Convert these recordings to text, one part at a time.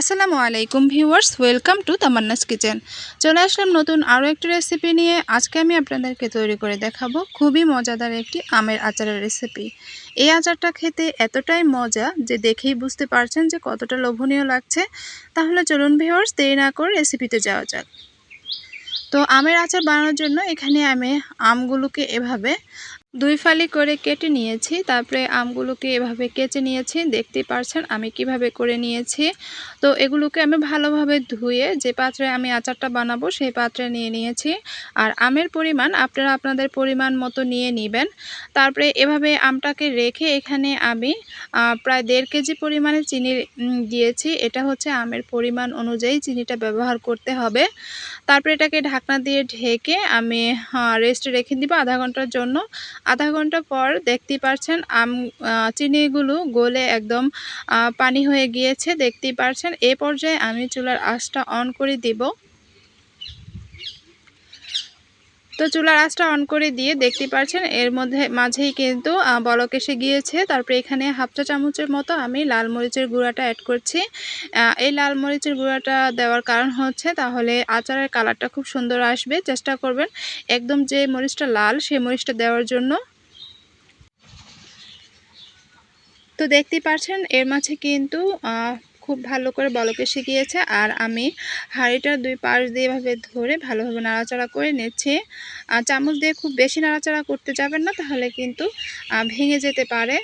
আসসালামু আলাইকুম viewers, welcome to Tamanna's kitchen. চলে আসলাম নতুন আরও একটি রেসিপি নিয়ে। আজকে আমি আপনাদেরকে তৈরি করে দেখাবো খুবই মজাদার একটি আমের আচারের রেসিপি। এই আচারটা খেতে এতটাই মজা যে দেখেই বুঝতে পারছেন যে কতটা লোভনীয় লাগছে। তাহলে চলুন ভিউয়ার্স, দেরি না করে রেসিপিতে যাওয়া যাক। তো আমের আচার বানানোর জন্য এখানে আমি আমগুলোকে এভাবে দুই ফালি করে কেটে নিয়েছি, তারপরে আমগুলোকে এভাবে কেচে নিয়েছি। দেখতেই পারছেন আমি কীভাবে করে নিয়েছি। তো এগুলোকে আমি ভালোভাবে ধুয়ে যে পাত্রে আমি আচারটা বানাবো সেই পাত্রে নিয়ে নিয়েছি। আর আমের পরিমাণ আপনারা আপনাদের পরিমাণ মতো নিয়ে নেবেন। তারপরে এভাবে আমটাকে রেখে এখানে আমি প্রায় দেড় কেজি পরিমাণে চিনি দিয়েছি। এটা হচ্ছে আমের পরিমাণ অনুযায়ী চিনিটা ব্যবহার করতে হবে। তারপরে এটাকে ঢাকনা দিয়ে ঢেকে আমি রেস্টে রেখে দিব আধা ঘণ্টার জন্য। আধা ঘণ্টা পর দেখতে পারছেন আম চিনিগুলো গলে একদম পানি হয়ে গিয়েছে। দেখতে পারছেন, এ পর্যায়ে আমি চুলার আঁচটা অন করে দিব। তো চুলার আঁচটা অন করে দিয়ে দেখতে পাচ্ছেন এর মধ্যে মাঝেই কিন্তু বলক এসে গিয়েছে। তারপরে এখানে হাফ চা চামচের মতো আমি লাল মরিচের গুঁড়াটা অ্যাড করছি। এই লাল মরিচের গুঁড়াটা দেওয়ার কারণ হচ্ছে, তাহলে আচারের কালারটা খুব সুন্দর আসবে। চেষ্টা করবেন একদম যে মরিচটা লাল, সেই মরিচটা দেওয়ার জন্য। তো দেখতে পাচ্ছেন এর মাঝে কিন্তু খুব ভালো করে বলকে শিখিয়েছে আর আমি হাঁড়িটার দুই পাশ দিয়ে এভাবে ধরে ভালোভাবে নাড়াচাড়া করে নিচ্ছি। চামচ দিয়ে খুব বেশি নাড়াচাড়া করতে যাবেন না, তাহলে কিন্তু ভেঙে যেতে পারে।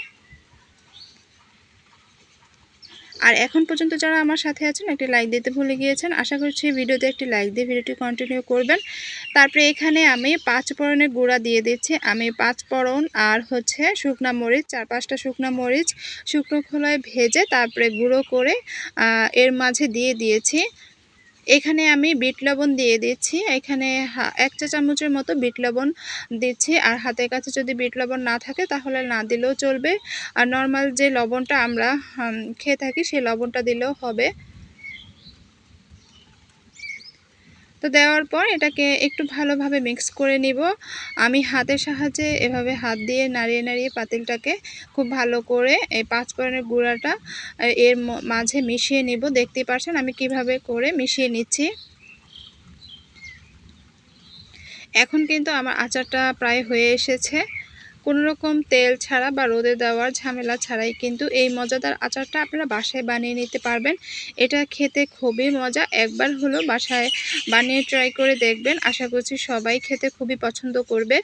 আর এখন পর্যন্ত যারা আমার সাথে আছেন, একটি লাইক দিতে ভুলে গিয়েছেন, আশা করছি ভিডিওতে একটি লাইক দিয়ে ভিডিওটি কন্টিনিউ করবেন। তারপরে এখানে আমি পাঁচ পরনের গুঁড়া দিয়ে দিচ্ছি। আমি পাঁচ পরন আর হচ্ছে শুকনা মরিচ, চার পাঁচটা শুকনা মরিচ, শুকনো খোলায় ভেজে তারপরে গুঁড়ো করে এর মাঝে দিয়ে দিয়েছি। এখানে আমি বিট লবণ দিয়ে দিচ্ছি। এখানে এক চা চামচের মতো বিট লবণ দিচ্ছি। আর হাতের কাছে যদি বিট লবণ না থাকে, তাহলে না দিলেও চলবে। আর নর্মাল যে লবণটা আমরা খেয়ে থাকি, সেই লবণটা দিলেও হবে। তো দেওয়ার পর এটাকে একটু ভালোভাবে মিক্স করে নিব। আমি হাতের সাহায্যে এভাবে হাত দিয়ে নাড়িয়ে নাড়িয়ে পাতিলটাকে খুব ভালো করে এই পাঁচফোড়নের গুঁড়াটা এর মাঝে মিশিয়ে নিব। দেখতেই পারছেন আমি কীভাবে করে মিশিয়ে নিচ্ছি। এখন কিন্তু আমার আচারটা প্রায় হয়ে এসেছে। কোনো রকম তেল ছাড়া বা রোদে দেওয়ার ঝামেলা ছাড়াই কিন্তু এই মজাদার আচারটা আপনারা বাসায় বানিয়ে নিতে পারবেন। এটা খেতে খুবই মজা। একবার হলো বাসায় বানিয়ে ট্রাই করে দেখবেন। আশা করছি সবাই খেতে খুবই পছন্দ করবে।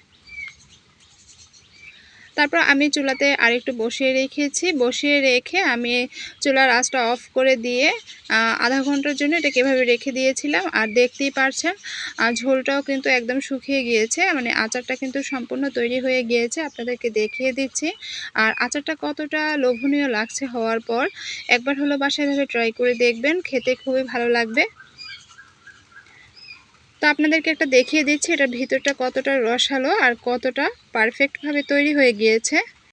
তারপর আমি চুলাতে আরেকটু বসিয়ে রেখেছি। বসিয়ে রেখে আমি চুলার আঁচটা অফ করে দিয়ে আধা ঘণ্টার জন্য এটা কীভাবে রেখে দিয়েছিলাম। আর দেখতেই পারছেন আর ঝোলটাও কিন্তু একদম শুকিয়ে গিয়েছে। মানে আচারটা কিন্তু সম্পূর্ণ তৈরি হয়ে গিয়েছে। আপনাদেরকে দেখিয়ে দিচ্ছি। আর আচারটা কতটা লোভনীয় লাগছে হওয়ার পর, একবার হলো বাসায় এভাবে ট্রাই করে দেখবেন। খেতে খুবই ভালো লাগবে। তো আপনাদেরকে একটা দেখিয়ে দিচ্ছি, এটার ভিতরটা কতটা রসালো আর কতটা পারফেক্টভাবে তৈরি হয়ে গিয়েছে।